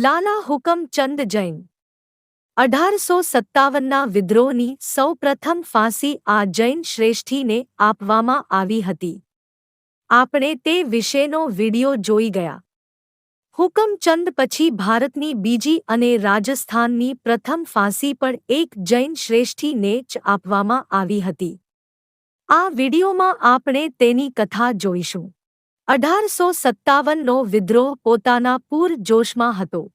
લાલા હુકમચંદ જૈન. અઢારસો સત્તાવનના વિદ્રોહની સૌપ્રથમ ફાંસી આ જૈન શ્રેષ્ઠીને આપવામાં આવી હતી. આપણે તે વિશેનો વિડિયો જોઈ ગયા. હુકમચંદ પછી ભારતની બીજી અને રાજસ્થાનની પ્રથમ ફાંસી પણ એક જૈન શ્રેષ્ઠીને જ આપવામાં આવી હતી. આ વિડિયોમાં આપણે તેની કથા જોઈશું. અઢારસો સત્તાવનનો વિદ્રોહ પોતાના પૂર જોશમાં હતો.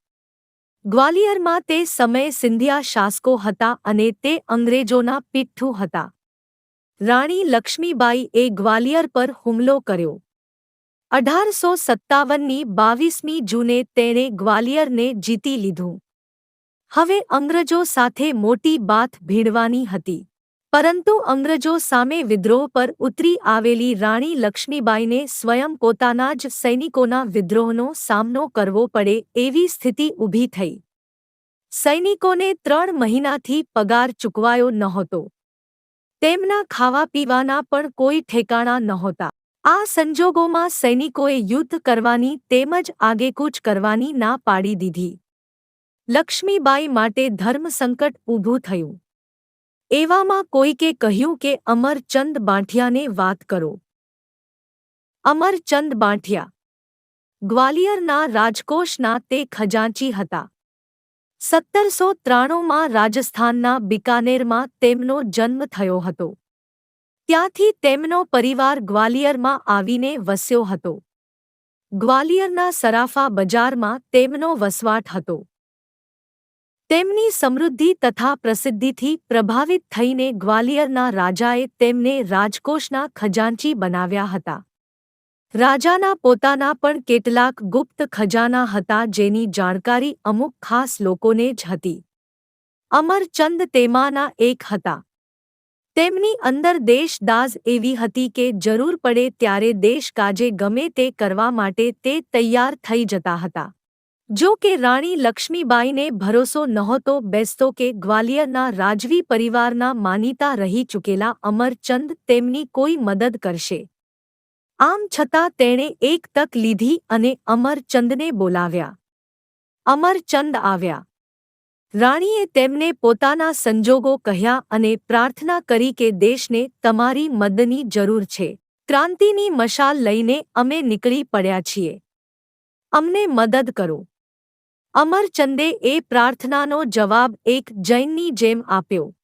ગ્વાલિયરમાં તે સમયે સિંધિયા શાસકો હતા અને તે અંગ્રેજોના પિઠ્ઠુ હતા. રાણી લક્ષ્મીબાઈએ ગ્વાલિયર પર હુમલો કર્યો. અઢારસો સત્તાવનની બાવીસમી જૂને તેણે ગ્વાલિયરને જીતી લીધું. હવે અંગ્રેજો સાથે મોટી બાથ ભીડવાની હતી. પરંતુ અંગ્રેજો સામે વિદ્રોહ પર ઉતરી આવેલી રાણી લક્ષ્મીબાઈને સ્વયં પોતાના જ સૈનિકોના વિદ્રોહનો સામનો કરવો પડે એવી સ્થિતિ ઊભી થઈ. સૈનિકોને ત્રણ મહિનાથી પગાર ચૂકવાયો નહોતો. તેમના ખાવા પીવાના પણ કોઈ ઠેકાણા નહોતા. આ સંજોગોમાં સૈનિકોએ યુદ્ધ કરવાની તેમજ આગેકૂચ કરવાની ના પાડી દીધી. લક્ષ્મીબાઈ માટે ધર્મસંકટ ઊભું થયું. એવામાં કોઈકે કહ્યું કે અમરચંદ બાંઠિયાને વાત કરો. અમરચંદ બાંઠિયા. ગ્વાલિયરના રાજકોષના તે ખજાંચી હતા. સત્તરસો ત્રાણુંમાં રાજસ્થાનના બિકાનેરમાં તેમનો જન્મ થયો હતો. ત્યાંથી તેમનો પરિવાર ગ્વાલિયરમાં આવીને વસ્યો હતો. ગ્વાલિયરના સરાફા બજારમાં તેમનો વસવાટ હતો. તેમની સમૃદ્ધિ તથા પ્રસિદ્ધિથી પ્રભાવિત થઈને ગ્વાલિયરના રાજાએ તેમને રાજકોષના ખજાંચી બનાવ્યા હતા. રાજાના પોતાના પણ કેટલાક ગુપ્ત ખજાના હતા જેની જાણકારી અમુક ખાસ લોકોને જ હતી. અમરચંદ તેમાંના એક હતા. તેમની અંદર દેશદાઝ એવી હતી કે જરૂર પડે ત્યારે દેશ કાજે ગમે તે કરવા માટે તે તૈયાર થઈ જતા હતા. જો કે રાણી લક્ષ્મીબાઈને ભરોસો નહોતો બેસતો કે ગ્વાલિયરના રાજવી પરિવારના માનીતા રહી ચૂકેલા અમરચંદ તેમની કોઈ મદદ કરશે. આમ છતાં તેણે એક તક લીધી અને અમરચંદને બોલાવ્યા. અમરચંદ આવ્યા. રાણીએ તેમને પોતાના સંજોગો કહ્યા અને પ્રાર્થના કરી કે દેશને તમારી મદદની જરૂર છે. ક્રાંતિની મશાલ લઈને અમે નીકળી પડ્યા છીએ. અમને મદદ કરો. અમરચંદે એ પ્રાર્થનાનો જવાબ એક જૈનની જેમ આપ્યો.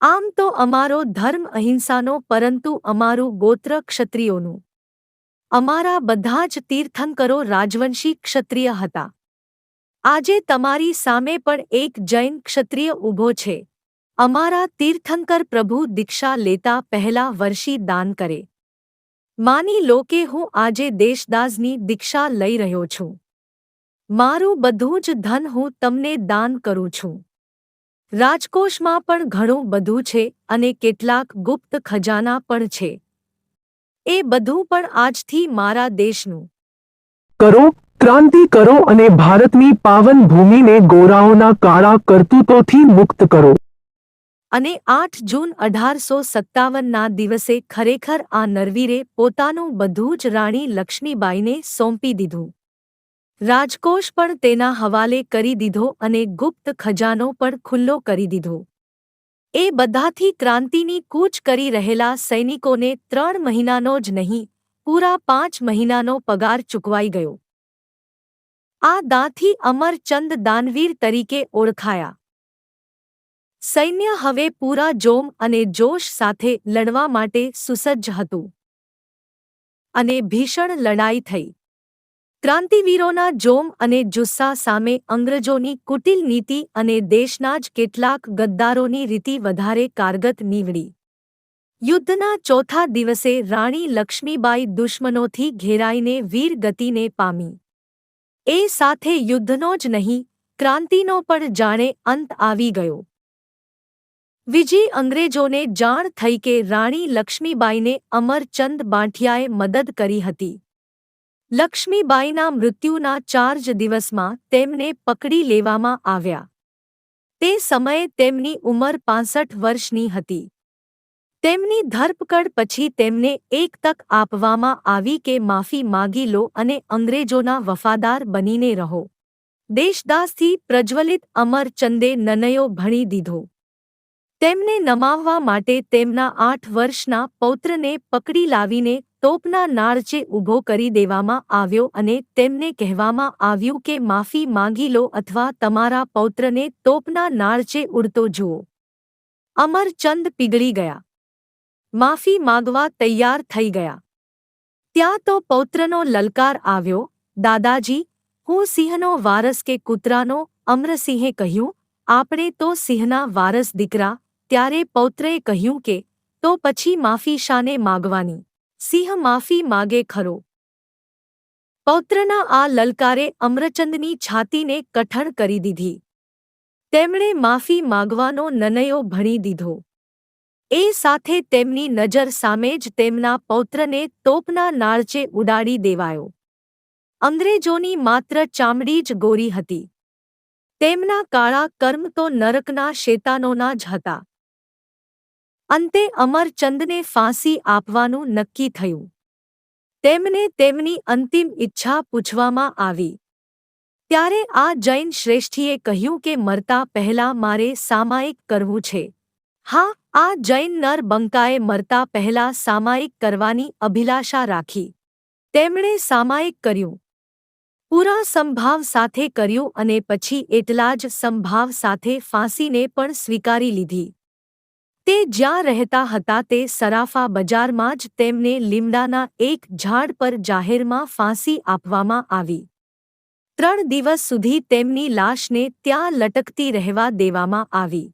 આમ તો અમારો ધર્મ અહિંસાનો પરંતુ અમારું ગોત્ર ક્ષત્રિયોનું. અમારા બધા જ તીર્થંકરો રાજવંશી ક્ષત્રિય હતા. આજે તમારી સામે પણ એક જૈન ક્ષત્રિય ઊભો છે. અમારા તીર્થંકર પ્રભુ દીક્ષા લેતા પહેલા વર્ષી દાન કરે. માની લો કે હું આજે દેશદાસની દીક્ષા લઈ રહ્યો છું. મારું બધું જ ધન હું તમને દાન કરું છું. રાજકોષમાં પણ ઘણું બધું છે અને કેટલાક ગુપ્ત ખજાના પણ છે. એ બધું પણ આજથી મારા દેશનું. કરો ક્રાંતિ કરો અને ભારતની પાવન ભૂમિને ગોરાઓના કાળા કરતૂતોથી મુક્ત કરો. અને આઠ જૂન અઢારસો સત્તાવનના દિવસે ખરેખર આ નરવીરે પોતાનું બધું જ રાણી લક્ષ્મીબાઈને સોંપી દીધું. રાજકોષ પણ તેના હવાલે કરી દીધો અને ગુપ્ત ખજાનો પણ ખુલ્લો કરી દીધો. એ બધાથી ક્રાંતિની કૂચ કરી રહેલા સૈનિકોને ત્રણ મહિનાનો જ નહીં, પૂરા પાંચ મહિનાનો પગાર ચૂકવાઈ ગયો. આ દાંથી અમરચંદ દાનવીર તરીકે ઓળખાયા. સૈન્ય હવે પૂરા જોમ અને જોશ સાથે લડવા માટે સુસજ્જ હતું. અને ભીષણ લડાઈ થઈ. ક્રાંતિવીરોના જોમ અને જુસ્સા સામે અંગ્રેજોની કુટિલ નીતિ અને દેશના જ કેટલાક ગદ્દારોની રીતિ વધારે કારગત નીવડી. યુદ્ધના ચોથા દિવસે રાણી લક્ષ્મીબાઈ દુશ્મનોથી ઘેરાઈને વીર ગતિને પામી. એ સાથે યુદ્ધનો જ નહીં, ક્રાંતિનો પણ જાણે અંત આવી ગયો. વિજય અંગ્રેજોને જાણ થઈ કે રાણી લક્ષ્મીબાઈને અમરચંદ બાંઠિયાએ મદદ કરી હતી. લક્ષ્મીબાઈના મૃત્યુના ચાર જ દિવસમાં તેમને પકડી લેવામાં આવ્યા. તે સમયે તેમની ઉંમર પાસઠ વર્ષની હતી. તેમની ધરપકડ પછી તેમને એક તક આપવામાં આવી કે માફી માગી લો અને અંગ્રેજોના વફાદાર બનીને રહો. દેશદાસથી પ્રજ્વલિત અમરચંદે નનયો ભણી દીધો. તેમને નમાવવા માટે તેમના આઠ વર્ષના પૌત્રને પકડી લાવીને તોપના નાળચે ઊભો કરી દેવામાં આવ્યો અને તેમને કહેવામાં આવ્યું કે, માફી માંગી લો અથવા તમારા પૌત્રને તોપના નાળચે ઉડતો જુઓ. અમરચંદ પીગળી ગયા. માફી માગવા તૈયાર થઈ ગયા. ત્યાં તો પૌત્રનો લલકાર આવ્યો. દાદાજી, હું સિંહનો વારસ કે કૂતરાનો અમરસિંહે કહ્યું, આપણે તો સિંહના વારસ દીકરા. ત્યારે પૌત્રએ કહ્યું કે, તો પછી માફી શાને માગવાની? સિંહ માફી માગે ખરો. પૌત્રના આ લલકારે અમરચંદની છાતીને કઠણ કરી દીધી. તેમણે માફી માગવાનો નનયો ભણી દીધો. એ સાથે તેમની નજર સામે જ તેમના પૌત્રને તોપના નાળચે ઉડાડી દેવાયો. અંગ્રેજોની માત્ર ચામડી જ ગોરી હતી. તેમના કાળા કર્મ તો નરકના શેતાનોના જ હતા. અંતે અમરચંદને ફાંસી આપવાનું નક્કી થયું. તેમને તેમની અંતિમ ઈચ્છા પૂછવામાં આવી. ત્યારે આ જૈન શ્રેષ્ઠીએ કહ્યું કે મરતા પહેલા મારે સામાયિક કરવું છે. હા, આ જૈન નર બંકાએ મરતા પહેલા સામાયિક કરવાની અભિલાષા રાખી. તેમણે સામાયિક કર્યું. પૂરા સંભાવ સાથે કર્યું અને પછી એટલા જ સંભાવ સાથે ફાંસીને પણ સ્વીકારી લીધી. તે જ્યાં રહેતા હતા તે સરાફા બજારમાં જ તેમને લીમડાના એક ઝાડ પર જાહેરમાં ફાંસી આપવામાં આવી. ત્રણ દિવસ સુધી તેમની લાશને ત્યાં લટકતી રહેવા દેવામાં આવી.